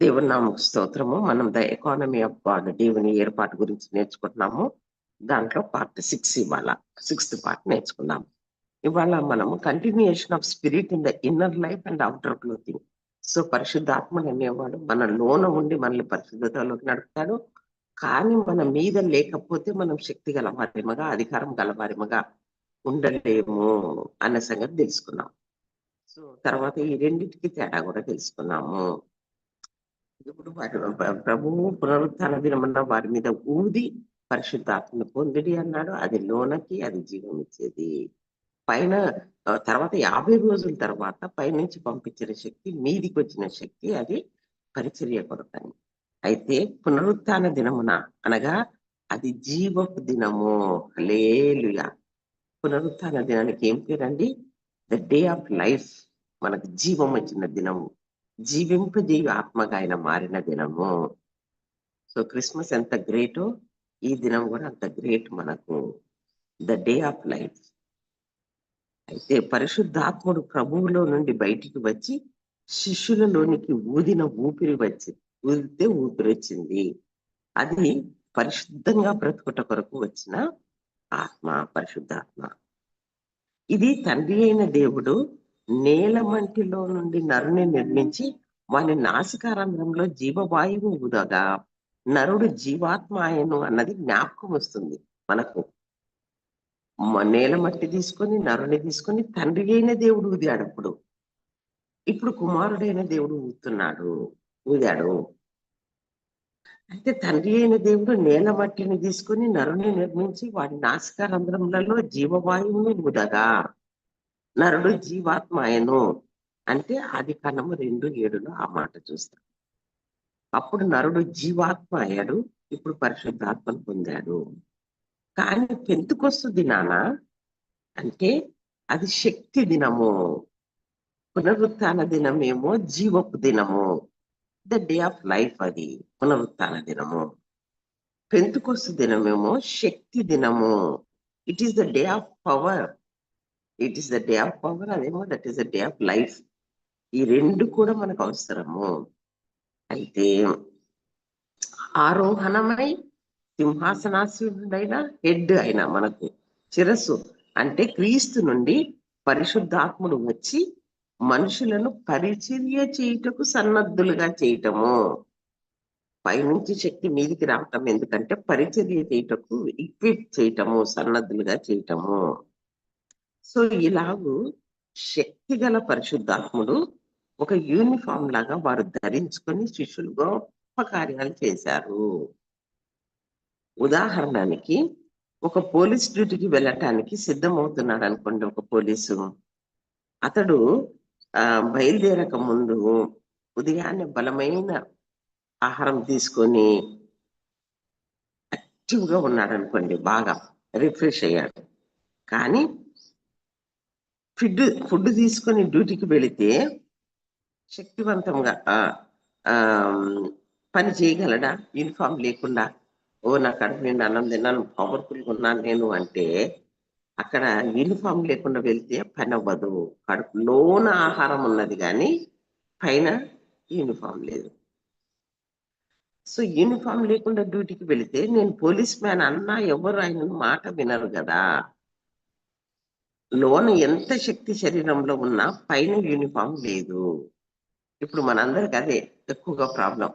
దేవుని నామకు స్తోత్రము. మనం ద ఎకానమీ ఆఫ్ గాడ్ దేవుని ఏర్పాటు గురించి నేర్చుకుంటున్నాము. దాంట్లో పార్ట్ సిక్స్ ఇవాళ సిక్స్త్ పార్ట్ నేర్చుకున్నాము ఇవాళ మనము continuation of spirit in the inner life and outer clothing so పరిశుద్ధాత్మడు అనేవాడు మన లోన ఉండి మనల్ని పరిశుద్ధతలోకి నడుపుతాడు. కానీ మన మీద లేకపోతే మనం శక్తి గలవారిమగా అధికారం గలవారిమగా ఉండలేము అన్న సంగతి తెలుసుకున్నాం. సో తర్వాత ఈ రెండింటికి తేడా కూడా తెలుసుకున్నాము. ఇప్పుడు వారి ప్రభువు పునరుత్న దినమన్న వారి మీద ఊది పరిశుద్ధాత్మను పొందిడి అన్నాడు. అది లోనకి అది జీవం ఇచ్చేది. పైన తర్వాత యాభై రోజుల తర్వాత పైనుంచి పంపించిన శక్తి మీదికి వచ్చిన శక్తి అది పరిచర్య కొరకని. అయితే పునరుత్న దినమున అనగా అది జీవపు దినము. లేలుయా పునరుత్న దినానికి ఏం పేరండి? The day of life. మనకు జీవం వచ్చిన దినము. జీవింపు జీవి ఆత్మగా ఆయన మారిన దినము. సో క్రిస్మస్ ఎంత గ్రేటో ఈ దినం కూడా అంత గ్రేట్ మనకు. The day of life. అయితే పరిశుద్ధాత్ముడు ప్రభువులో నుండి బయటికి వచ్చి శిష్యులలోనికి ఊదిన ఊపిరి వచ్చి ఊదితే ఊపిరి వచ్చింది అది పరిశుద్ధంగా బ్రతుకుట కొరకు వచ్చిన ఆత్మ పరిశుద్ధాత్మ. ఇది తండ్రి అయిన దేవుడు నేల మంటిలో నుండి నరుని నిర్మించి వాని నాసికారంధ్రంలో జీవవాయువు ఊదగా నరుడు జీవాత్మ ఆయను అన్నది జ్ఞాపకం వస్తుంది మనకు. నేల మట్టి తీసుకొని నరుని తీసుకొని తండ్రి అయిన దేవుడు ఊదాడు అప్పుడు. ఇప్పుడు కుమారుడైన దేవుడు ఊతున్నాడు ఊదాడు. అయితే తండ్రి అయిన దేవుడు నేల మట్టిని తీసుకొని నరుని నిర్మించి వాడి నాసికారంధ్రములలో జీవవాయువుని ఊదగా. నరుడు జీవాత్మ ఆయను అంటే ఆది కణము రెండు ఏడులో ఆ మాట చూస్తాం. అప్పుడు నరుడు జీవాత్మ అయ్యాడు ఇప్పుడు పరిశుద్ధాత్మను పొందాడు. కానీ పెంతుకొస్తు దినాన అంటే అది శక్తి దినము. పునరుత్న దినమేమో జీవపు దినము. ద డే ఆఫ్ లైఫ్ అది పునరుత్న దినము. పెంతుకొస్తు దినమేమో శక్తి దినము. It is the day of power it is the day of power అదేమో that is the day of life ఈ రెండు కూడా మనకు అవసరము. అయితే ఆరోహణమై సింహాసనాసీనుడైన హెడ్ అయిన మనకు శిరస్సు. అంటే క్రీస్తు నుండి పరిశుద్ధాత్ముడు వచ్చి మనుషులను పరిచర్య చేయుటకు సన్నద్ధులుగా చేయటము. పైనుంచి శక్తి మీదికి రావటం. ఎందుకంటే పరిచర్య చేయటకు ఈక్విప్ చేయటము సన్నద్ధులుగా చేయటము. సో ఇలాగూ శక్తి గల పరిశుద్ధాత్ముడు ఒక యూనిఫామ్ లాగా వారు ధరించుకొని శిష్యులు గొప్ప కార్యాలు చేశారు. ఉదాహరణకి ఒక పోలీస్ డ్యూటీకి వెళ్ళటానికి సిద్ధమవుతున్నాడు అనుకోండి ఒక పోలీసు. అతడు బయలుదేరక ముందు ఉదయాన్నే బలమైన ఆహారం తీసుకొని యాక్టివ్గా ఉన్నాడు అనుకోండి బాగా రిఫ్రెష్ అయ్యాడు. కానీ ఫుడ్ ఫుడ్ తీసుకొని డ్యూటీకి వెళితే శక్తివంతంగా పని చేయగలడా? యూనిఫామ్ లేకుండా ఓ నా కడుపు నిండా అన్నం తిన్నాను పవర్ఫుల్గా ఉన్నాను నేను అంటే అక్కడ యూనిఫామ్ లేకుండా వెళ్తే పని అవ్వదు కడుపులోన ఆహారం ఉన్నది కానీ పైన యూనిఫామ్ లేదు. సో యూనిఫామ్ లేకుండా డ్యూటీకి వెళితే నేను పోలీస్ మ్యాన్ అన్నా ఎవరు ఆయన మాట వినరు కదా. లోన ఎంత శక్తి శరీరంలో ఉన్నా పైన యూనిఫామ్ లేదు. ఇప్పుడు మనందరికి అదే ఎక్కువగా ప్రాబ్లం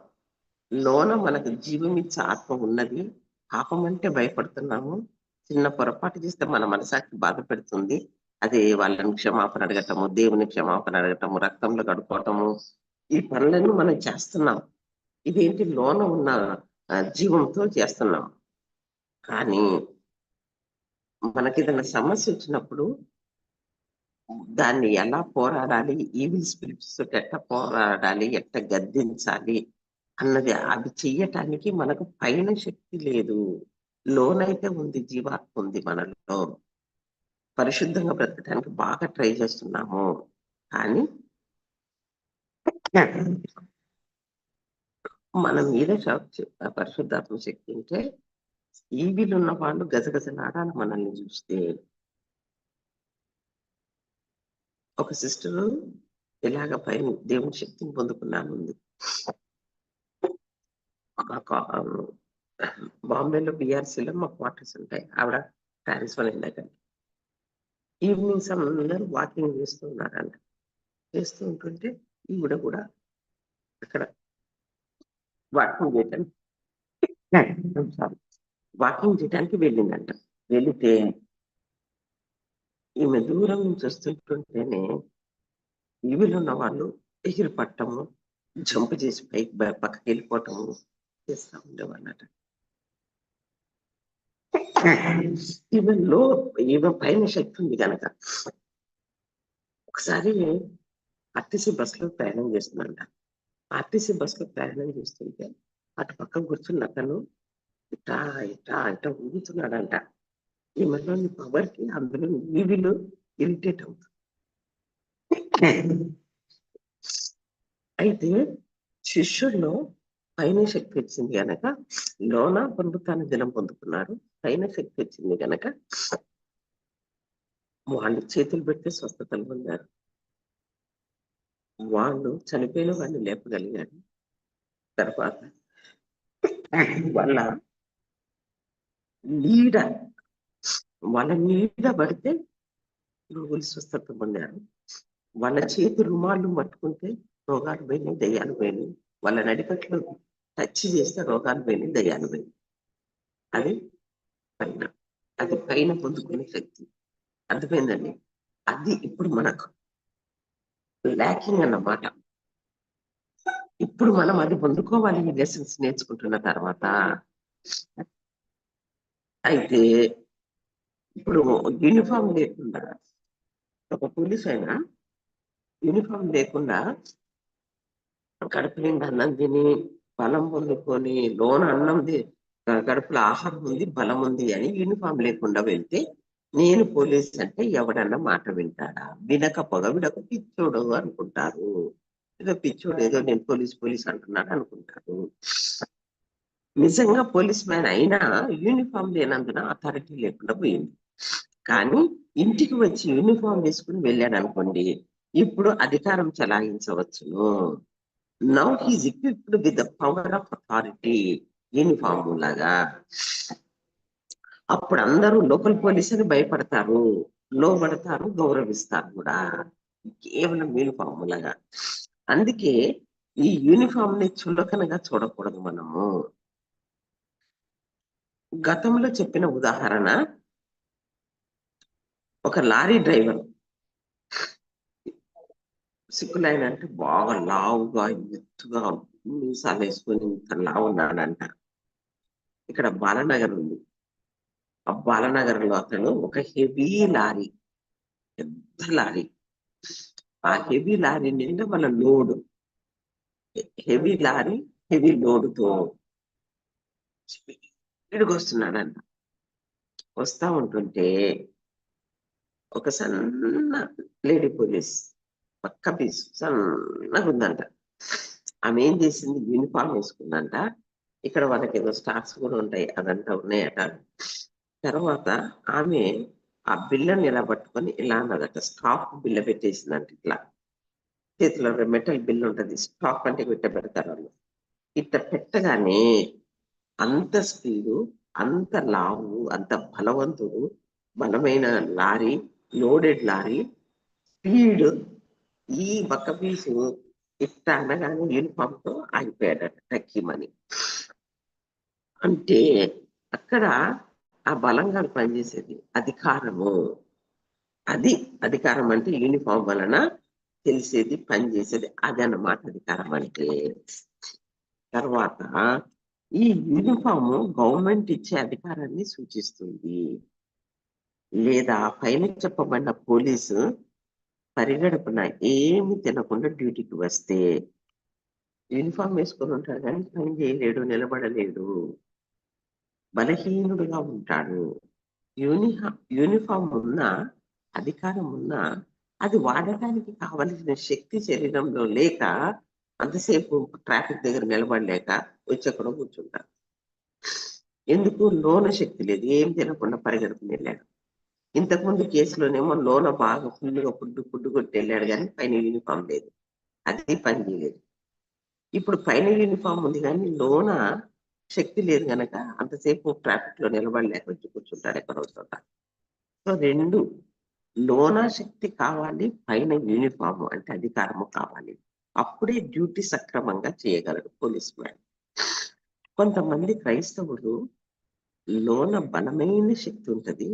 లోన మనకు జీవం ఇచ్చే ఆత్మ ఉన్నది. పాపం అంటే భయపడుతున్నాము. చిన్న పొరపాటు చేస్తే మన మనసాకి బాధ పెడుతుంది. అదే వాళ్ళని క్షమాపణ అడగటము దేవుని క్షమాపణ అడగటము రక్తంలో కడుక్కోవటము ఈ పనులను మనం చేస్తున్నాం. ఇదేంటి? లోన ఉన్న జీవంతో చేస్తున్నాం. కానీ మనకి ఏదైనా సమస్య వచ్చినప్పుడు దాన్ని ఎలా పోరాడాలి ఈవిల్ స్పిరిట్స్ ఎట్లా పోరాడాలి ఎట్లా గద్దించాలి అన్నది అవి చెయ్యటానికి మనకు పైన శక్తి లేదు. లోనైతే ఉంది జీవాత్మ ఉంది మనలో. పరిశుద్ధంగా బ్రతకడానికి బాగా ట్రై చేస్తున్నాము. కానీ మన మీద పరిశుద్ధాత్మ శక్తి ఉంటే ఈవిలు ఉన్న వాళ్ళు గజగజలాడాలి మనల్ని చూస్తే. ఒక సిస్టర్ ఇలాగ పైన దేవుని శక్తిని పొందుకున్నాను ఉంది. బాంబేలో బీఆర్సీలో మా క్వార్టర్స్ ఉంటాయి. ఆవిడ ట్రాన్స్ఫర్ అయింది అక్కడ ఈవినింగ్స్ అందరూ వాకింగ్ చేస్తూ ఉన్నారంట. చేస్తూ ఉంటుంటే ఈవిడ కూడా అక్కడ వాకింగ్ చేయటం. సారీ వాకింగ్ చేయడానికి వెళ్ళిందంట. వెళితే ఈమె దూరం నుంచి వస్తుంటుంటేనే ఉన్న వాళ్ళు ఎగిరి పట్టము జంప్ చేసి పైకి పక్కకి వెళ్ళిపోవటము చేస్తా ఉండేవాళ్ళట. ఈమెలో ఈమె పైన శక్తి ఉంది కనుక ఒకసారి ఆర్టీసీ బస్సులో లో ప్రయాణం చేస్తుందంట. ఆర్టీసీ బస్సులో లో ప్రయాణం చేస్తుంటే అటు పక్కన కూర్చున్న అతను ఇటా ఇటా ఇటా ఊగుతున్నాడంట. ఈమెలోని పవర్కి అందులో ఈవిలో ఇరిటేట్ అవుతుంది అయితే శిష్యుల్లో పైన శక్తి వచ్చింది గనక లోన పొందుతాను దినం పొందుకున్నారు. పైన శక్తి వచ్చింది గనక వాళ్ళు చేతులు పెడితే స్వస్థతలు పొందారు. వాళ్ళు చనిపోయిన వాళ్ళు లేపగలిగారు. తర్వాత వాళ్ళ నీడ వాళ్ళ నీడ పడితే రోగులు స్వస్థత పొందారు. వాళ్ళ చేతి రుమాలు పట్టుకుంటే రోగాలు పోయినాయి దయ్యాలు పోయినాయి. వాళ్ళ నడికట్లు టచ్ చేస్తే రోగాలు పోయినాయి దయ్యాలు పోయినాయి. అది పైన అది పైన పొందుకునే శక్తి. అర్థమైందండి? అది ఇప్పుడు మనకు ల్యాకింగ్ అన్నమాట. ఇప్పుడు మనం అది పొందుకోవాలి ఈ లెసన్స్ నేర్చుకుంటున్న తర్వాత అయితే ఇప్పుడు యూనిఫామ్ లేకుండా ఒక పోలీస్ అయినా యూనిఫామ్ లేకుండా కడుపు నిండా అన్నం తిని బలం పొందుకొని లోన అన్నం కడుపులో ఆహారం ఉంది బలం ఉంది అని యూనిఫామ్ లేకుండా వెళ్తే నేను పోలీస్ అంటే ఎవడన్నా మాట వింటాడా? వినకపోగా వినక పిచ్చోడు అనుకుంటారు. ఏదో పిచ్చోడు ఏదో నేను పోలీస్ పోలీస్ అంటున్నాడు అనుకుంటారు. నిజంగా పోలీస్ మ్యాన్ అయినా యూనిఫామ్ లేనందున అథారిటీ లేకుండా పోయింది. కానీ ఇంటికి వచ్చి యూనిఫామ్ వేసుకుని వెళ్ళాడు అనుకోండి ఇప్పుడు అధికారం చలాయించవచ్చును. Now he's equipped with the power of authority uniform లాగా. అప్పుడు అందరూ లోకల్ పోలీస్ అని భయపడతారు లోబడతారు గౌరవిస్తారు కూడా. కేవలం యూనిఫామ్ లాగా. అందుకే ఈ యూనిఫామ్ని చులకనగా చూడకూడదు మనము. గతంలో చెప్పిన ఉదాహరణ ఒక లారీ డ్రైవర్. సిక్కులైన అంటే బాగా లావుగా ఎత్తుగా మీసాలు వేసుకొని ఇంత లావు ఉన్నాడంట. ఇక్కడ బాలనగర్ ఉంది. ఆ బాలనగర్లో అతను ఒక హెవీ లారీ పెద్ద లారీ. ఆ హెవీ లారీ నిండా మన లోడు. హెవీ లారీ హెవీ లోడ్తో. స్పీడ్గా వస్తున్నాడంట వస్తా ఉంటుంటే ఒక సన్న లేడీ పోలీస్ పక్క పీస్ సన్నగా ఉందంట. ఆమె ఏం చేసింది? యూనిఫామ్ వేసుకుందంట. ఇక్కడ వాళ్ళకి ఏదో స్టార్స్ కూడా ఉంటాయి అదంతా ఉన్నాయట తర్వాత ఆమె ఆ బిల్లని ఇలా పట్టుకొని ఇలా అన్నదట. స్టాక్ బిల్ల పెట్టేసిందంట ఇట్లా. చేతిలో మెటల్ బిల్ ఉంటది స్టాక్ అంటే పెట్ట పెడతారు వాళ్ళు ఇట్లా పెట్టగానే అంత స్పీడు అంత లావు అంత బలవంతుడు బలమైన లారీ లోడెడ్ లారీ స్పీడ్ ఈ బక్క పీసు ఇట్ట అనగానే యూనిఫామ్తో ఆగిపోయాడట టక్కీమని అంటే అక్కడ ఆ బలంగా పనిచేసేది అధికారము. అది అధికారం అంటే యూనిఫామ్ వలన తెలిసేది పనిచేసేది అది అన్నమాట అధికారం అంటే. తర్వాత ఈ యూనిఫామ్ గవర్నమెంట్ ఇచ్చే అధికారాన్ని సూచిస్తుంది. లేదా పైన చెప్పబడిన పోలీసు పరిగడపున ఏమి తినకుండా డ్యూటీకి వస్తే యూనిఫామ్ వేసుకొని ఉంటాడు కానీ పని చేయలేడు నిలబడలేడు. బలహీనుడుగా ఉంటాడు. యూనిఫా యూనిఫామ్ ఉన్న అధికారం ఉన్నా అది వాడటానికి కావలసిన శక్తి శరీరంలో లేక అంతసేపు ట్రాఫిక్ దగ్గర నిలబడలేక వచ్చి అక్కడ కూర్చుంటారు. ఎందుకు? లోన శక్తి లేదు. ఏం తినకుండా పరిగెడుకుని వెళ్ళాడు. ఇంతకుముందు కేసులోనేమో లోన బాగా ఫుల్గా ఫుడ్ ఫుడ్ కొట్టి వెళ్ళాడు కానీ పైన యూనిఫామ్ లేదు. అది పని చేయలేదు. ఇప్పుడు పైన యూనిఫామ్ ఉంది కానీ లోన శక్తి లేదు కనుక అంతసేపు ట్రాఫిక్లో నిలబడలేక వచ్చి కూర్చుంటాడు ఎక్కడో చోట. సో రెండు లోన శక్తి కావాలి పైన యూనిఫామ్ అంటే అధికారము కావాలి. అప్పుడే డ్యూటీ సక్రమంగా చేయగలడు పోలీస్ మ్యాన్ కొంతమంది క్రైస్తవులు లోన బలమైన శక్తి ఉంటది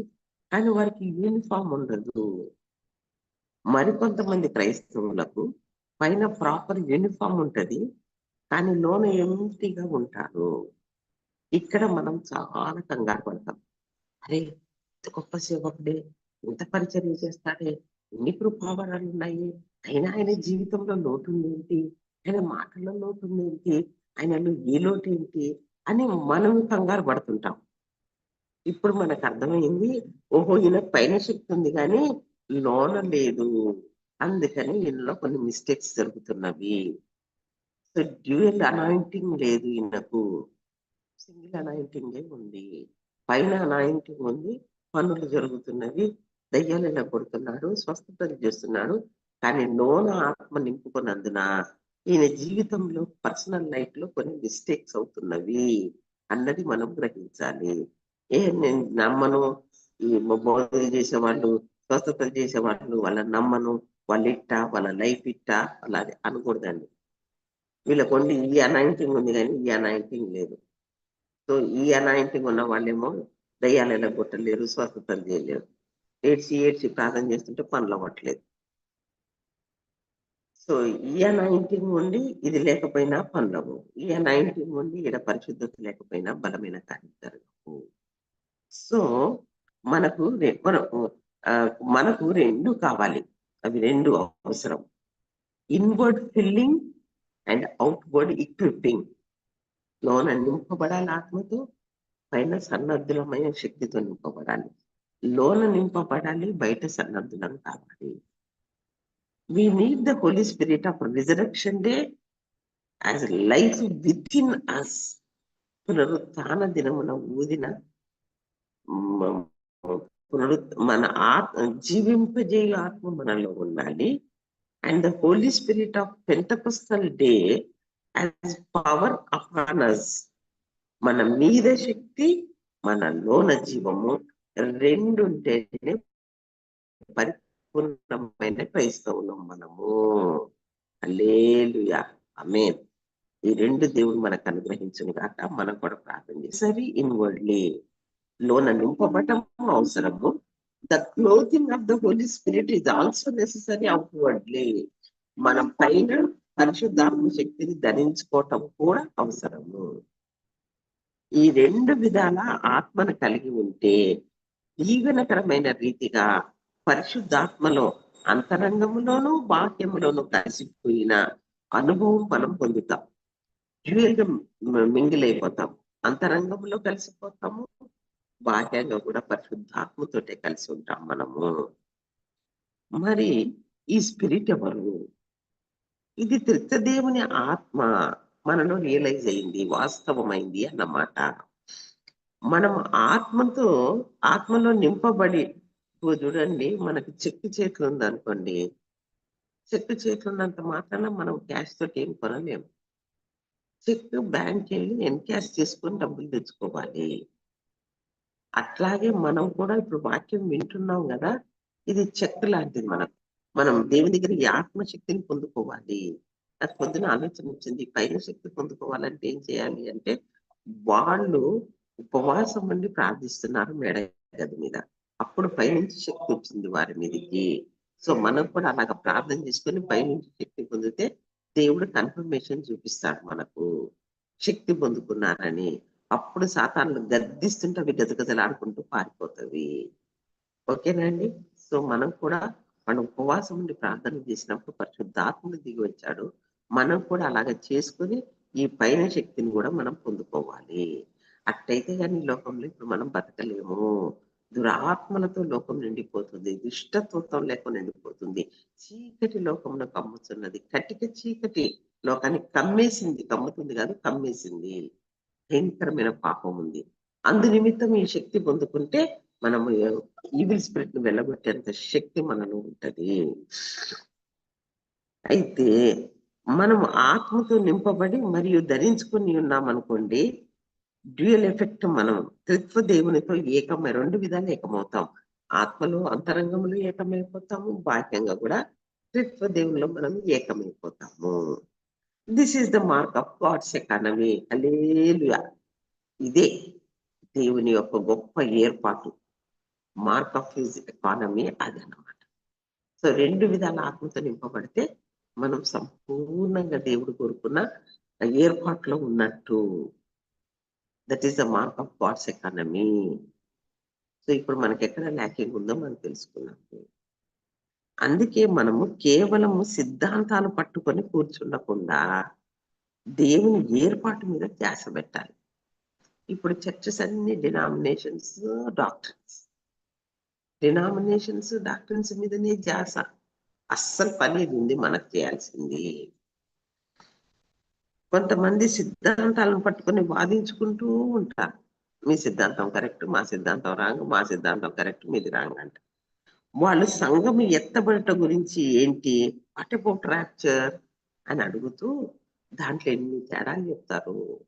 కానీ వారికి యూనిఫామ్ ఉండదు. మరికొంతమంది క్రైస్తవులకు పైన ప్రాపర్ యూనిఫామ్ ఉంటది కానీ లోన ఎంటిగా ఉంటారు. ఇక్కడ మనం చాలా కంగారు పడతాం. అరే ఇంత గొప్ప సేవకుడే ఇంత పరిచర్య చేస్తాడే ఎన్ని కృపావరాలు ఉన్నాయి? అయినా ఆయన జీవితంలో లోటు ఏంటి ఆయన మాటల్లో లోటు ఏంటి ఆయనలో ఏ లోటు ఏంటి అని మనం కంగారు పడుతుంటాం. ఇప్పుడు మనకు అర్థమైంది ఓహో ఈయన పైన శక్తి ఉంది కానీ లోన లేదు. అందుకని ఈయనలో కొన్ని మిస్టేక్స్ జరుగుతున్నవి. సో డ్యూయల్ అనాయింటింగ్ లేదు ఈయనకు. సింగిల్ అనాయింటింగే ఉంది. పైన అనాయింటింగ్ ఉంది. పనులు జరుగుతున్నవి. దయ్యాలు ఇలా కొడుతున్నాడు స్వస్థతలు చేస్తున్నాడు. కానీ లోన ఆత్మ నింపుకున్నందున ఈయన జీవితంలో పర్సనల్ లైఫ్లో కొన్ని మిస్టేక్స్ అవుతున్నవి అన్నది మనం గ్రహించాలి. ఏ నేను నమ్మను ఈ బోధన స్వస్థత చేసే వాళ్ళు వాళ్ళ నమ్మను వాళ్ళ ఇట్టా వాళ్ళ లైఫ్ ఇట్టా అలా అనకూడదండి. వీళ్ళకి ఓన్లీ ఈ అనాయింటింగ్ ఉంది కానీ ఈ అనాయింటింగ్ లేదు. సో ఈ అనాయింటింగ్ ఉన్న వాళ్ళేమో దయ్యాలు ఎలా కొట్టలేరు స్వస్థతలు చేయలేరు. ఏడ్చి ఏడ్చి ప్రార్థన చేస్తుంటే పనులు అవ్వట్లేదు. సో ఈ నైన్టీన్ ఉండి ఇది లేకపోయినా పనులవు. ఈ నైన్టీన్ ఉండి ఈడ పరిశుద్ధత లేకపోయినా బలమైన కార్యం జరగవు. సో మనకు మనకు మనకు రెండు కావాలి. అవి రెండు అవసరం. Inward filling and outward equipping లోన నింపబడాలి ఆత్మతో పైన సన్నద్ధులమైన శక్తితో నింపబడాలి. లోన నింపబడాలి బయట సన్నద్ధులం కావాలి. We need the Holy Spirit of resurrection day as life within us. పునరుత్న దినమున ఊదిన పునరు మన ఆత్మ జీవింపజేయు ఆత్మ మనలో ఉండాలి and the Holy Spirit of Pentecostal day as power upon us మన మీద శక్తి మన లోన జీవము రెండుంటేనే పరిపూర్ణమైన క్రైస్తవులం మనము. అల్లేలుయా అమేన్ ఈ రెండు దేవుడు మనకు అనుగ్రహించును కాక మనం కూడా ప్రార్థన చేసరి ఇన్వర్డ్లీ లోన నింపబడటం అవసరము. The clothing of the Holy Spirit is also necessary outwardly మన పైన పరిశుద్ధాత్మ శక్తిని ధరించుకోవటం కూడా అవసరము. ఈ రెండు విధాల ఆత్మను కలిగి ఉంటే దీవెనకరమైన రీతిగా పరిశుద్ధాత్మలో అంతరంగములోను బాహ్యములోను కలిసిపోయిన అనుభవం మనం పొందుతాం. డ్యూయల్ మింగిల్ అయిపోతాం అంతరంగంలో కలిసిపోతాము. బాహ్యంగా కూడా పరిశుద్ధాత్మతోటే కలిసి ఉంటాం మనము. మరి ఈ స్పిరిట్ ఎవరు? ఇది త్రిత్వదేవుని ఆత్మ మనలో రియలైజ్ అయింది వాస్తవమైంది అన్నమాట. మనం ఆత్మతో ఆత్మలో నింపబడి ఇప్పుడు చూడండి మనకి చెక్కు చేతులు ఉందనుకోండి చెక్కు చేతులు ఉన్నంత మాత్రాన మనం క్యాష్ తోటి ఏం కొనలేము చెక్కు బ్యాంక్ వెళ్ళి ఎన్కాష్ చేసుకొని డబ్బులు తెచ్చుకోవాలి. అట్లాగే మనం కూడా ఇప్పుడు వాక్యం వింటున్నాం కదా ఇది చెక్ లాంటిది మనకు. మనం దేవుని దగ్గర ఈ ఆత్మశక్తిని పొందుకోవాలి. నాకు పొద్దున ఆలోచన వచ్చింది పైన శక్తి పొందుకోవాలంటే ఏం చేయాలి అంటే వాళ్ళు ఉపవాసం ఉండి ప్రార్థిస్తున్నారు మేడ గది మీద. అప్పుడు పైనుంచి శక్తి వచ్చింది వారి మీదకి. సో మనం కూడా అలాగ ప్రార్థన చేసుకొని పైనుంచి శక్తి పొందితే దేవుడు కన్ఫర్మేషన్ చూపిస్తాడు మనకు. శక్తి పొందుకున్నారని. అప్పుడు సాతాన్లు గద్దిస్తుంటే అవి గదగదలాడుకుంటూ పారిపోతుంది ఓకేనండి సో మనం కూడా మనం ఉపవాసం ఉండి ప్రార్థన చేసినప్పుడు పరిశుద్ధాత్మని దిగి వచ్చాడు. మనం కూడా అలాగ చేసుకొని ఈ పైన శక్తిని కూడా మనం పొందుకోవాలి. అట్టయితే కానీ ఈ లోకంలో ఇప్పుడు మనం బతకలేము. దురాత్మలతో లోకం నిండిపోతుంది దుష్టత్వం లేకుండా నిండిపోతుంది. చీకటి లోకంలో కమ్ముతున్నది. కటిక చీకటి లోకాన్ని కమ్మేసింది కమ్ముతుంది కాదు కమ్మేసింది. భయంకరమైన పాపం ఉంది. అందు నిమిత్తం ఈ శక్తి పొందుకుంటే మనము ఈవిల్ స్పిరిట్ను వెళ్ళగొట్టేంత శక్తి మనలో ఉంటది. అయితే మనం ఆత్మతో నింపబడి మరియు ధరించుకుని ఉన్నాం అనుకోండి డ్యూయల్ ఎఫెక్ట్ మనం త్రిత్వ దేవునితో ఏకమై రెండు విధాలు ఏకమవుతాం. ఆత్మలో అంతరంగంలో ఏకమైపోతాము బాహ్యంగా కూడా త్రిత్వ దేవునిలో మనం ఏకమైపోతాము. This is the mark of God's economy hallelujah ఇదే దేవుని యొక్క గొప్ప ఏర్పాటు. మార్క్ ఆఫ్ హిజ్ ఎకానమీ అది అన్నమాట సో రెండు విధాల ఆత్మతో నింపబడితే మనం సంపూర్ణంగా దేవుడు కోరుకున్న ఏర్పాట్లో ఉన్నట్టు. That is the mark of God's economy so ఇప్పుడు మనకి ఎక్కడ ల్యాకింగ్ ఉందో మనం తెలుసుకున్నాము అందుకే మనము కేవలము సిద్ధాంతాలు పట్టుకొని కూర్చుండకుండా దేవుని ఏర్పాటు మీద ధ్యాస పెట్టాలి. ఇప్పుడు చర్చెస్ అన్ని డినామినేషన్స్ డాక్టర్స్ డినామినేషన్స్ డాక్టర్స్ మీదనే ధ్యాస. అస్సలు పని ఉంది మనకు చేయాల్సింది. కొంతమంది సిద్ధాంతాలను పట్టుకొని వాదించుకుంటూ ఉంటారు. మీ సిద్ధాంతం కరెక్ట్ మా సిద్ధాంతం రాంగ్ మా సిద్ధాంతం కరెక్ట్ మీది రాంగ్ అంట. వాళ్ళు సంఘం ఎత్తబడట గురించి ఏంటి? వాట్ అబౌట్ ర్యాప్చర్ అని అడుగుతూ దాంట్లో ఎన్ని తేడాలు చెప్తారు?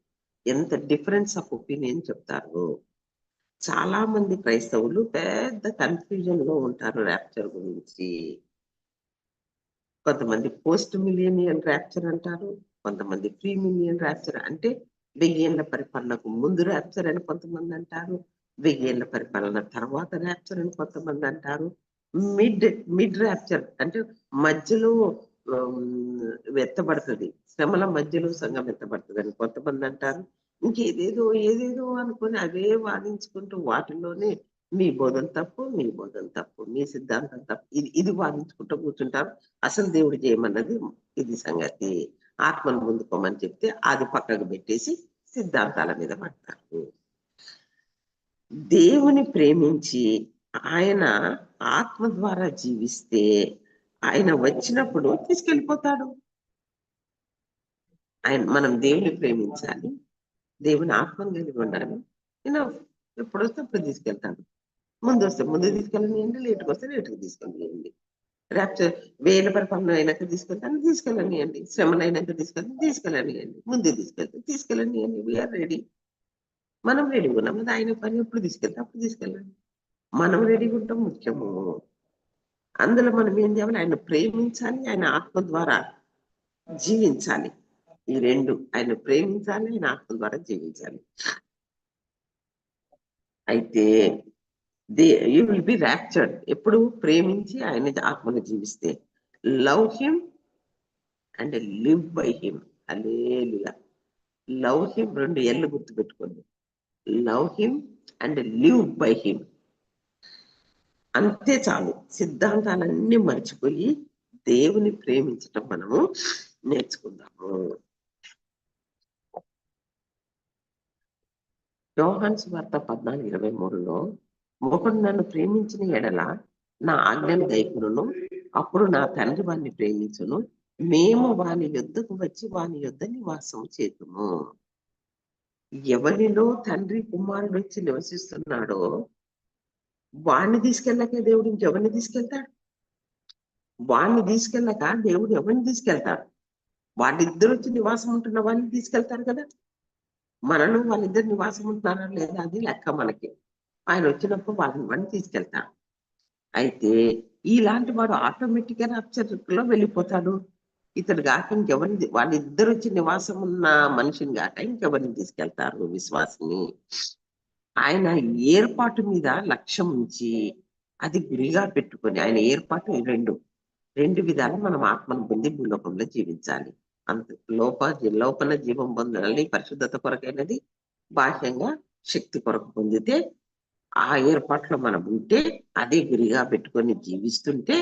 ఎంత డిఫరెన్స్ ఆఫ్ ఒపీనియన్ చెప్తారు? చాలా మంది క్రైస్తవులు పెద్ద కన్ఫ్యూజన్లో ఉంటారు ర్యాప్చర్ గురించి. కొంతమంది పోస్ట్ మిలియనియల్ ర్యాప్చర్ అంటారు. కొంతమంది ప్రీ మిలియన్ ర్యాప్చర్ అంటే వెయ్యేళ్ళ పరిపాలనకు ముందు ర్యాప్చర్ అని కొంతమంది అంటారు వెయ్యేళ్ళ పరిపాలన తర్వాత ర్యాప్చర్ అని కొంతమంది అంటారు. మిడ్ మిడ్ ర్యాప్చర్ అంటే మధ్యలో ఎత్తబడుతుంది శ్రమల మధ్యలో సంఘం ఎత్తబడుతుంది అని కొంతమంది అంటారు. ఇంకేదేదో ఏదేదో అనుకొని అవే వాదించుకుంటూ వాటిలోనే మీ బోధన తప్పు మీ బోధన తప్పు మీ సిద్ధాంతం తప్పు ఇది ఇది వాదించుకుంటూ కూర్చుంటారు. అసలు దేవుడు చేయమన్నది ఇది సంగతి. ఆత్మను పొందుకోమని చెప్తే అది పక్కకు పెట్టేసి సిద్ధాంతాల మీద పడతారు. దేవుని ప్రేమించి ఆయన ఆత్మ ద్వారా జీవిస్తే ఆయన వచ్చినప్పుడు తీసుకెళ్ళిపోతాడు. ఆయన మనం దేవుని ప్రేమించాలి. దేవుని ఆత్మను కలిగి ఉండాలి. నేను ఎప్పుడు వస్తే అప్పుడు తీసుకెళ్తాడు. ముందు వస్తే ముందు తీసుకెళ్ళనియండి లేటుకు వస్తే లేటుకు తీసుకెళ్ళనియండి. రాప్చర్ వేల పరిపాలన అయినాక తీసుకెళ్తాను తీసుకెళ్ళనియండి శ్రమలు అయినాక తీసుకెళ్తే తీసుకెళ్ళనియండి ముందు తీసుకెళ్తే తీసుకెళ్ళనియండి వీఆర్ రెడీ మనం రెడీ ఉన్నాం. అది ఆయన పని. ఎప్పుడు తీసుకెళ్తే అప్పుడు తీసుకెళ్ళండి. మనం రెడీగా ఉంటాం ముఖ్యము. అందులో మనం ఏం చేయాలి? ఆయన ప్రేమించాలి ఆయన ఆత్మ ద్వారా జీవించాలి. ఈ రెండు ఆయన ప్రేమించాలి ఆయన ఆత్మ ద్వారా జీవించాలి. అయితే they you will be raptured ఎప్పుడు? ప్రేమించి ఆయన ఆత్మను జీవిస్తే. Love him and live by him. Hallelujah love him రెండు ఎల్లు గుర్తు పెట్టుకోండి love him and live by him. అంతే చాలు. సిద్ధాంతాలన్నీ మర్చిపోయి దేవుని ప్రేమించటం మనము నేర్చుకుందాము. యోహాన్స్ వార్త పద్నాలుగు ఇరవై మూడులో ఒకడు నన్ను ప్రేమించిన ఎడల నా ఆజ్ఞను దైకును అప్పుడు నా తండ్రి వారిని ప్రేమించును. మేము వాని యుద్ధకు వచ్చి వాని యుద్ధ నివాసం చేతుము. ఎవరిలో తండ్రి కుమారుడు వచ్చి నివసిస్తున్నాడో వాణ్ణి తీసుకెళ్ళక దేవుడు ఇంకెవరిని తీసుకెళ్తాడు? వాణ్ణి తీసుకెళ్ళక దేవుడు ఎవరిని తీసుకెళ్తాడు? వాళ్ళిద్దరు వచ్చి నివాసం ఉంటున్న వాళ్ళని తీసుకెళ్తారు కదా. మనను వాళ్ళిద్దరు నివాసం ఉంటున్నారా లేదా అది లెక్క మనకి. ఆయన వచ్చినప్పుడు వాళ్ళని వాడిని తీసుకెళ్తాడు అయితే ఇలాంటి వాడు ఆటోమేటిక్గా లో వెళ్ళిపోతాడు. ఇతడు కాక ఇంకెవరిని వాళ్ళిద్దరు వచ్చి నివాసం ఉన్న మనిషిని కాక ఇంకెవరిని తీసుకెళ్తారు విశ్వాసిని? ఆయన ఏర్పాటు మీద లక్ష్యం ఉంచి అది గురిగా పెట్టుకొని ఆయన ఏర్పాటు రెండు రెండు విధాలు మనం ఆత్మను పొంది భూలోకంలో జీవించాలి. అంత లోప లోపల జీవం పొందాలని పరిశుద్ధత కొరకైనది బాహ్యంగా శక్తి కొరకు పొందితే ఆ ఏర్పాట్లో మనం ఉంటే అదే గురిగా పెట్టుకొని జీవిస్తుంటే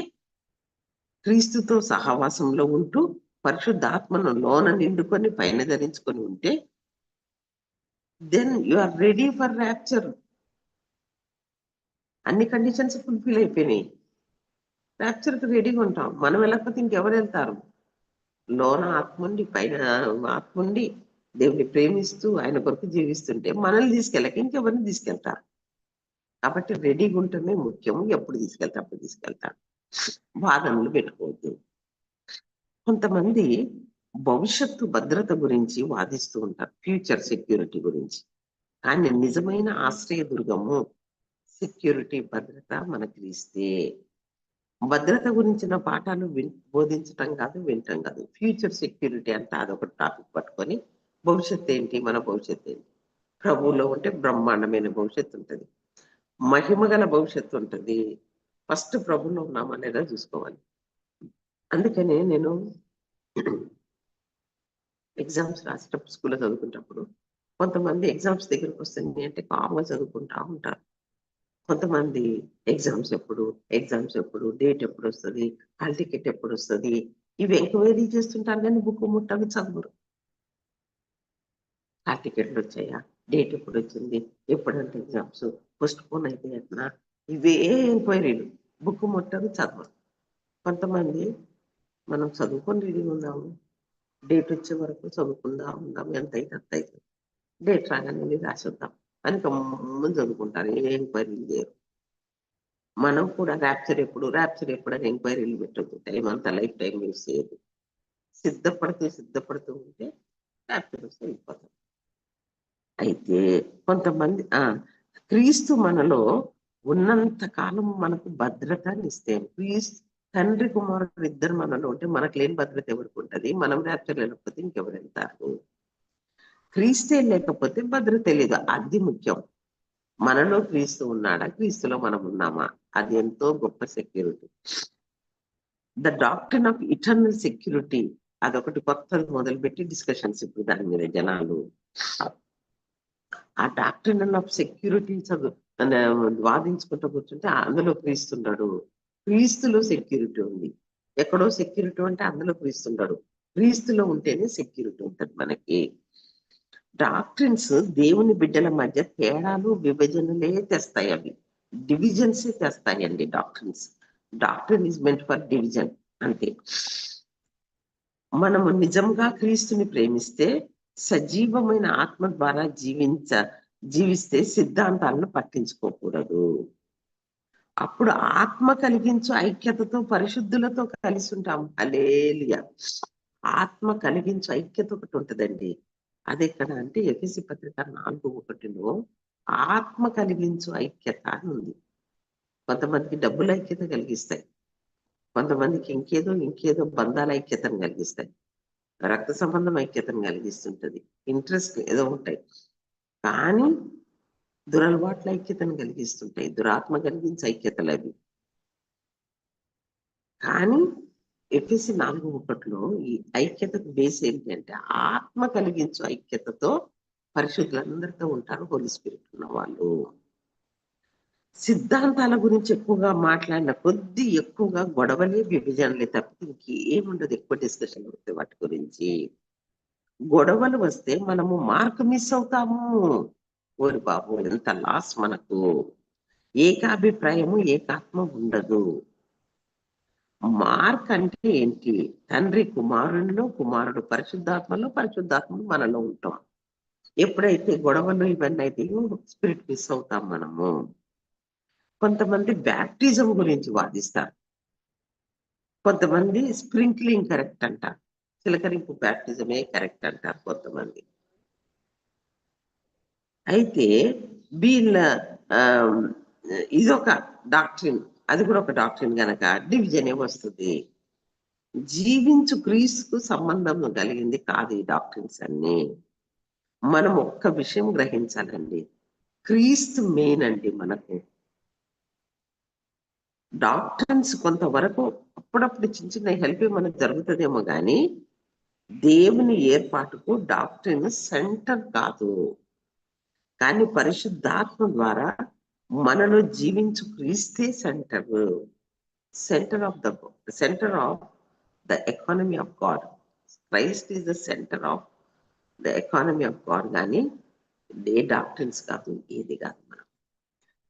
క్రీస్తుతో సహవాసంలో ఉంటూ పరిశుద్ధాత్మను లోన నిండుకొని పైన ధరించుకొని ఉంటే then you are ready for rapture అన్ని కండిషన్స్ ఫుల్ఫిల్ అయిపోయినాయి. ర్యాప్చర్కి రెడీగా ఉంటాం. మనం వెళ్ళకపోతే ఇంకెవరు వెళ్తారు? లోన ఆత్ముండి పైన ఆత్ముండి దేవుని ప్రేమిస్తూ ఆయన కొరకు జీవిస్తుంటే మనల్ని తీసుకెళ్ళక ఇంకెవరిని తీసుకెళ్తారు? కాబట్టి రెడీగా ఉండటమే ముఖ్యం ఎప్పుడు తీసుకెళ్తా అప్పుడు తీసుకెళ్తా. వాదనలు పెట్టుకోవద్దు. కొంతమంది భవిష్యత్తు భద్రత గురించి వాదిస్తూ ఉంటారు. ఫ్యూచర్ సెక్యూరిటీ గురించి. కానీ నిజమైన ఆశ్రయ దుర్గము సెక్యూరిటీ భద్రత మనకి ఇస్తే. భద్రత గురించిన పాఠాలు విన్ బోధించటం కాదు వినటం కాదు. ఫ్యూచర్ సెక్యూరిటీ అంటే అదొక టాపిక్ పట్టుకొని భవిష్యత్తు ఏంటి మన భవిష్యత్తు ఏంటి. ప్రభువులో ఉంటే బ్రహ్మాండమైన భవిష్యత్తు ఉంటుంది. మహిమగల భవిష్యత్తు ఉంటుంది ఫస్ట్ ప్రభులో ఉన్నామా లేదా చూసుకోవాలి. అందుకనే నేను ఎగ్జామ్స్ రాసేటప్పుడు స్కూల్లో చదువుకుంటప్పుడు కొంతమంది ఎగ్జామ్స్ దగ్గరకు వస్తుంది అంటే కామ్గా చదువుకుంటా ఉంటారు. కొంతమంది ఎగ్జామ్స్ ఎప్పుడు ఎగ్జామ్స్ ఎప్పుడు డేట్ ఎప్పుడు వస్తుంది హాల్ టికెట్ ఎప్పుడు వస్తుంది ఇవి ఎంక్వైరీ చేస్తుంటారు కానీ బుక్ ముట్టవి చదువురు. హాల్ టికెట్లు వచ్చాయా? డేట్ ఎప్పుడు వచ్చింది? ఎప్పుడంటే ఎగ్జామ్స్ పోస్ట్ పోన్ అయితే ఎట్లా ఇవే ఎంక్వైరీలు బుక్ ముట్టవి చదవరు కొంతమంది మనం చదువుకొని రెడీ ఉందాము. డేట్ వచ్చే వరకు చదువుకుందా ఉందాం ఎంత అయితే అంత అయితే డేట్ రాగానే రాసిద్దాం. అని కమ్మని చదువుకుంటారు. ఏ ఎంక్వైరీలు చేయరు మనం కూడా ర్యాప్చర్ ఎప్పుడు ర్యాప్చర్ ఎప్పుడు అని ఎంక్వైరీలు పెట్టద్దు. టైం అంతా లైఫ్ టైం వేస్ట్ చేయదు సిద్ధపడుతూ సిద్ధపడుతూ ఉంటే ర్యాప్చర్ వస్తే వెళ్ళిపోతాం అయితే కొంతమంది ఆ క్రీస్తు మనలో ఉన్నంత కాలం మనకు భద్రతని ఇస్తే క్రీస్తు తండ్రి కుమారుడు ఇద్దరు మనలో ఉంటే మనకు లేని భద్రత ఎవరికి ఉంటుంది? మనం ర్యాప్చర్ లేకపోతే ఇంకెవరు వెళ్తారు? క్రీస్తే లేకపోతే భద్రత లేదు. అది ముఖ్యం. మనలో క్రీస్తు ఉన్నాడా? క్రీస్తులో మనం ఉన్నామా? అది ఎంతో గొప్ప security the doctor of eternal security అదొకటి కొత్తది మొదలుపెట్టి డిస్కషన్స్ ఇప్పుడు దాని మీద జనాలు. ఆ డాక్టర్ ఆఫ్ సెక్యూరిటీ వాదించుకుంటూ కూర్చుంటే అందులో క్రీస్తున్నాడు. క్రీస్తులో సెక్యూరిటీ ఉంది. ఎక్కడో సెక్యూరిటీ అంటే అందులో క్రీస్తుంటాడు క్రీస్తులో ఉంటేనే సెక్యూరిటీ ఉంటుంది మనకి. డాక్టర్స్ దేవుని బిడ్డల మధ్య తేడాలు విభజనలే తెస్తాయి అవి. Divisions తెస్తాయండి doctors doctor is meant for division అంతే. మనము నిజంగా క్రీస్తుని ప్రేమిస్తే సజీవమైన ఆత్మ ద్వారా జీవించ జీవిస్తే సిద్ధాంతాలను పట్టించుకోకూడదు. అప్పుడు ఆత్మ కలిగించు ఐక్యతతో పరిశుద్ధులతో కలిసి ఉంటాం. అలేలియ ఆత్మ కలిగించు ఐక్యత ఒకటి ఉంటుందండి. అది ఎక్కడ అంటే ఎఫ్ఎసి పత్రిక నాలుగు ఒకటిలో ఆత్మ కలిగించు ఐక్యత అని ఉంది. కొంతమందికి డబ్బుల ఐక్యత కలిగిస్తాయి. కొంతమందికి ఇంకేదో ఇంకేదో బంధాల ఐక్యతను కలిగిస్తాయి. రక్త సంబంధం ఐక్యతను కలిగిస్తుంటది. ఇంట్రెస్ట్ ఏదో ఉంటాయి. కానీ దురలవాట్ల ఐక్యతను కలిగిస్తుంటాయి. దురాత్మ కలిగించే ఐక్యతలు అవి కానీ ఎఫ్ఎస్సి నాలుగు ఒకటిలో ఈ ఐక్యతకు బేస్ ఏంటంటే ఆత్మ కలిగించు ఐక్యతతో పరిశుద్ధులందరితో ఉంటారు హోలీ స్పిరిట్ ఉన్న వాళ్ళు సిద్ధాంతాల గురించి ఎక్కువగా మాట్లాడిన కొద్ది ఎక్కువగా గొడవలే విభజనలే తప్పితే ఇంకేముండదు. ఎక్కువ డిస్కషన్ అవుతాయి వాటి గురించి. గొడవలు వస్తే మనము మార్క్ మిస్ అవుతాము. ఓరి బాబు ఎంత లాస్ మనకు. ఏకాభిప్రాయము ఏకాత్మ ఉండదు. మార్క్ అంటే ఏంటి? తండ్రి కుమారునిలో కుమారుడు పరిశుద్ధాత్మలో పరిశుద్ధాత్మ మనలో ఉంటాం. ఎప్పుడైతే గొడవలు ఇవన్నీ అయితే స్పిరిట్ మిస్ అవుతాం మనము. కొంతమంది బ్యాప్టిజం గురించి వాదిస్తారు. కొంతమంది స్ప్రింక్లింగ్ కరెక్ట్ అంటారు. చిలకరింపు బ్యాప్టిజమే కరెక్ట్ అంటారు కొంతమంది. అయితే వీళ్ళ ఇదొక డాక్టరీన్ అది కూడా ఒక డాక్టరీన్ గనక డివిజన్ వస్తుంది. జీవించు క్రీస్తుకు సంబంధం కలిగింది కాదు ఈ డాక్టరీన్స్ అన్ని. మనం ఒక్క విషయం గ్రహించాలండి. క్రీస్తు మెయిన్ అండి మనకు. డాక్టర్స్ కొంతవరకు అప్పుడప్పుడు చిన్న చిన్న హెల్ప్ మనకు జరుగుతుందేమో కానీ దేవుని ఏర్పాటుకు డాక్టర్ సెంటర్ కాదు. కానీ పరిశుద్ధాత్మ ద్వారా మనలో జీవించు క్రీస్తే centre. Centre of the centre of the economy of God. Christ is the centre of the economy of God కానీ ఏ డాక్టర్స్ కాదు ఏది కాదు మనం.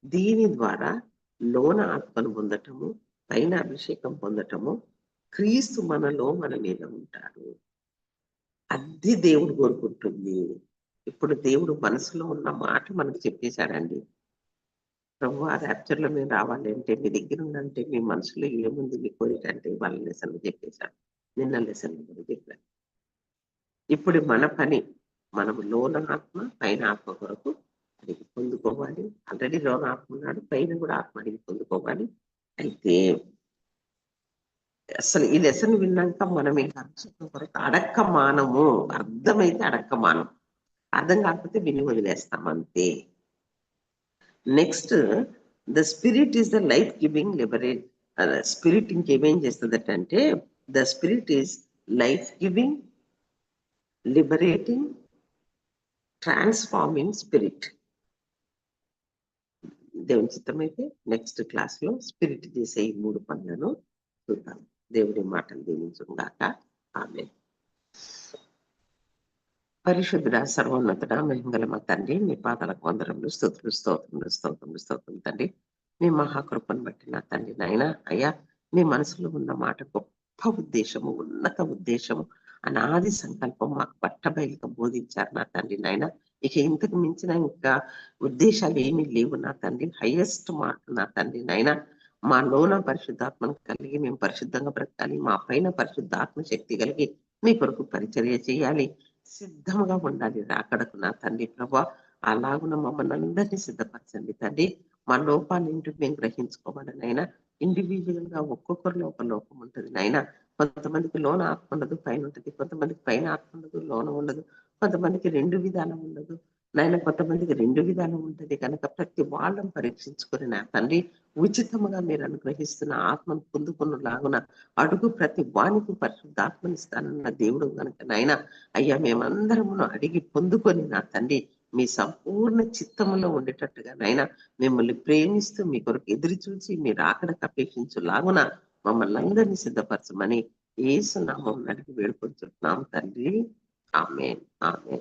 దీని ద్వారా లోన ఆత్మను పొందటము పైన అభిషేకం పొందటము క్రీస్తు మనలో మన మీద ఉంటాడు. అది దేవుడు కోరుకుంటుంది. ఇప్పుడు దేవుడు మనసులో ఉన్న మాట మనకు చెప్పేశాడండి. ప్రభు ఆ ర్యాప్చర్లో మేము రావాలి అంటే మీ దగ్గర ఉందంటే మీ మనసులో ఏముంది? మీ కోరిక అంటే వాళ్ళ లెసన్లు చెప్పేశాడు. నిన్న లెసన్లు కూడా చెప్పాను ఇప్పుడు మన పని మనము లోన ఆత్మ పైన ఆత్మ కొరకు అడిగి పొందుకోవాలి. ఆల్రెడీ లోన ఆత్మ ఉన్నాడు. పైన కూడా ఆత్మ అడిగి పొందుకోవాలి. అయితే అసలు ఈ లెసన్ విన్నాక మనం ఇంకా అర్చన కొరకు అడక్క మానము. అర్థమైతే అడక్క మానం. అర్థం కాకపోతే విని వదిలేస్తాం. అంతే. Next the spirit is the life giving liberate spirit ఇంకేమేం చేస్తుంది అంటే the spirit is life giving liberating transforming spirit దేవుని చిత్తమైతే నెక్స్ట్ క్లాస్లో స్పిరిట్ చేసే ఈ మూడు పనులను చూద్దాం. దేవుడి మాటలు దీవించుగాక ఆమె పరిశుద్ధుడ సర్వోన్నతుడ మహింగల మా తండ్రి మీ పాదాలకు వందరములు స్థుతులు స్తోత్రములు స్తోత్రములు స్తోత్రం తండ్రి. మీ మహాకృపను బట్టి నా తండ్రి నాయన. అయ్యా మీ మనసులో ఉన్న మాట గొప్ప ఉద్దేశము ఉన్నత ఉద్దేశము అనాది సంకల్పం మాకు పట్టబయలుగా బోధించారు నా తండ్రి నాయన. ఇక ఇంతకు మించిన ఇంకా ఉద్దేశాలు ఏమీ లేవు నా తండ్రి. హైయెస్ట్ మార్క్ నా తండ్రి నాయన. మా లోన పరిశుద్ధాత్మను కలిగి మేము పరిశుద్ధంగా బ్రతకాలి. మా పైన పరిశుద్ధాత్మ శక్తి కలిగి మీ కొరకు పరిచర్య చేయాలి. సిద్ధంగా ఉండాలి. రాకడకు నా తండ్రి ప్రభా అలాగున మమ్మల్ని అందరినీ సిద్ధపరచండి తండ్రి. మా లోపాలు ఇంటి మేము గ్రహించుకోవాలి నాయన. ఇండివిజువల్గా ఒక్కొక్కరిలో ఒక లోపం ఉంటుంది నాయన. కొంతమందికి లోన ఆత్మ ఉండదు పైన ఉంటుంది. కొంతమందికి పైన ఆత్మ ఉండదు లోన ఉండదు. కొంతమందికి రెండు విధాలు ఉండదు. నాయన కొంతమందికి రెండు విధాలు ఉంటుంది. కనుక ప్రతి వాళ్ళని పరీక్షించుకుని నా తండ్రి ఉచితముగా మీరు అనుగ్రహిస్తున్న ఆత్మను పొందుకున్న లాగున అడుగు ప్రతి వానికి పరిశుద్ధాత్మనిస్తానన్న దేవుడు కనుక నాయన అయ్యా మేమందరమును అడిగి పొందుకొని నా తండ్రి మీ సంపూర్ణ చిత్తములో ఉండేటట్టుగా నాయన మిమ్మల్ని ప్రేమిస్తూ మీ కొరకు ఎదురు చూసి మీరు ఆకడ అపేక్షించు లాగున మమ్మల్ని అందరినీ సిద్ధపరచమని ఏసునామం నడిపి వేడుకుంటున్నాం తండ్రి. ఆమె ఆమె